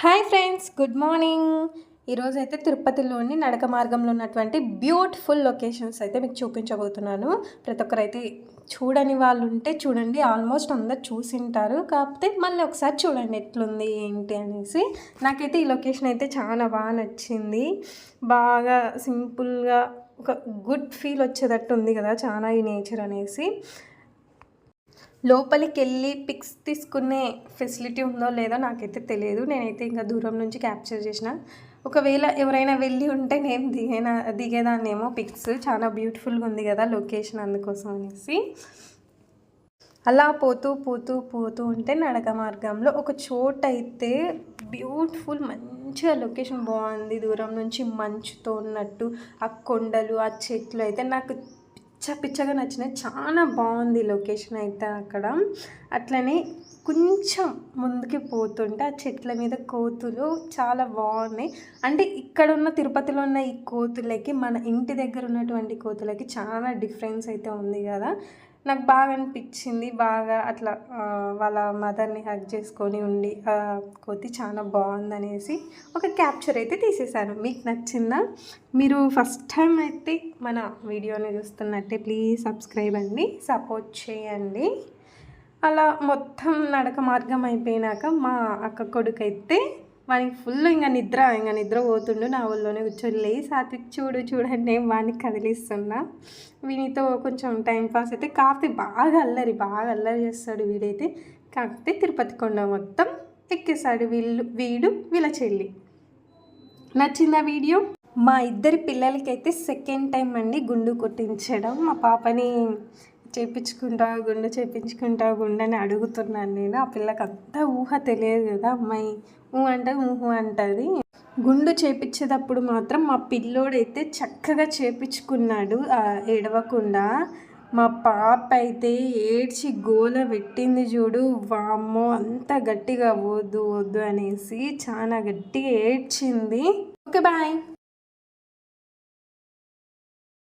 Hi friends good morning. ఈరోజైతే తిరుపతిలోని నడక మార్గంలో ఉన్నటువంటి బ్యూటిఫుల్ లొకేషన్స్ అయితే మీకు చూపించబోతున్నాను. ప్రతి ఒక్కరైతే చూడని వాళ్ళు ఉంటే చూడండి ఆల్మోస్ట్ అందరు చూసింటారు. కాకపోతే మళ్ళీ ఒకసారి చూడండి ఎట్లుంది ఏంటి అనేసి. నాకైతే ఈ లొకేషన్ అయితే చాలా బాగా నచ్చింది. బాగా సింపుల్గా ఒక గుడ్ ఫీల్ వచ్చేటట్టు ఉంది కదా చాలా ఈ నేచర్ అనేసి. లోపలికి వెళ్ళి పిక్స్ తీసుకునే ఫెసిలిటీ ఉందో లేదో నాకైతే తెలియదు. నేనైతే ఇంకా దూరం నుంచి క్యాప్చర్ చేసిన. ఒకవేళ ఎవరైనా వెళ్ళి ఉంటే నేను దిగేనా దిగేదాన్నేమో పిక్స్. చాలా బ్యూటిఫుల్గా ఉంది కదా లొకేషన్ అందుకోసం అనేసి. అలా పోతూ పోతూ పోతూ ఉంటే నడక మార్గంలో ఒక చోట అయితే బ్యూటిఫుల్ మంచిగా లొకేషన్ బాగుంది. దూరం నుంచి మంచుతో ఉన్నట్టు ఆ కొండలు ఆ చెట్లు అయితే నాకు పిచ్చ పిచ్చగా నచ్చినాయి. చాలా బాగుంది లొకేషన్ అయితే అక్కడ. అట్లనే కొంచెం ముందుకి పోతుంటే ఆ చెట్ల మీద కోతులు చాలా బాగున్నాయి. అంటే ఇక్కడ ఉన్న తిరుపతిలో ఉన్న ఈ కోతులకి మన ఇంటి దగ్గర ఉన్నటువంటి కోతులకి చాలా డిఫరెన్స్ అయితే ఉంది కదా. నాకు బాగా అనిపించింది. బాగా అట్లా వాళ్ళ మదర్ని హక్ చేసుకొని ఉండి కోతి చాలా బాగుందనేసి ఒక క్యాప్చర్ అయితే తీసేశాను మీకు నచ్చిందా? మీరు ఫస్ట్ టైం అయితే మన వీడియోని చూస్తున్నట్టే ప్లీజ్ సబ్స్క్రైబ్ అండి సపోర్ట్ చేయండి. అలా మొత్తం నడక మార్గం అయిపోయినాక మా అక్క కొడుకు అయితే వానికి ఫుల్ ఇంకా నిద్ర ఇంకా నిద్ర పోతుండు నా ఊళ్ళోనే కూర్చొని లేయి సాత్విక్ చూడు చూడండి నేను వాడిని కదిలిస్తున్నా. వీనితో కొంచెం టైం పాస్ అయితే కాకపోతే బాగా అల్లరి బాగా అల్లరి చేస్తాడు వీడైతే. కాకపోతే తిరుపతి కొండ మొత్తం ఎక్కేశాడు వీళ్ళు వీడు వీళ్ళ చెల్లి. నచ్చిందా వీడియో? మా ఇద్దరి పిల్లలకైతే సెకండ్ టైం అండి గుండు కొట్టించడం. మా పాపని చేపించుకుంటావు గుండె చేయించుకుంటా గుండె అని అడుగుతున్నాను నేను. ఆ పిల్లకి అంతా ఊహ తెలియదు కదా. అమ్మాయి ఊ అంటే ఊహు అంటుంది. గుండు చేపించేటప్పుడు మాత్రం మా పిల్లోడైతే చక్కగా చేపించుకున్నాడు ఏడవకుండా. మా పాప అయితే ఏడ్చి గోల పెట్టింది చూడు. వామ్మో అంత గట్టిగా వద్దు వద్దు అనేసి చాలా గట్టిగా ఏడ్చింది. Okay bye.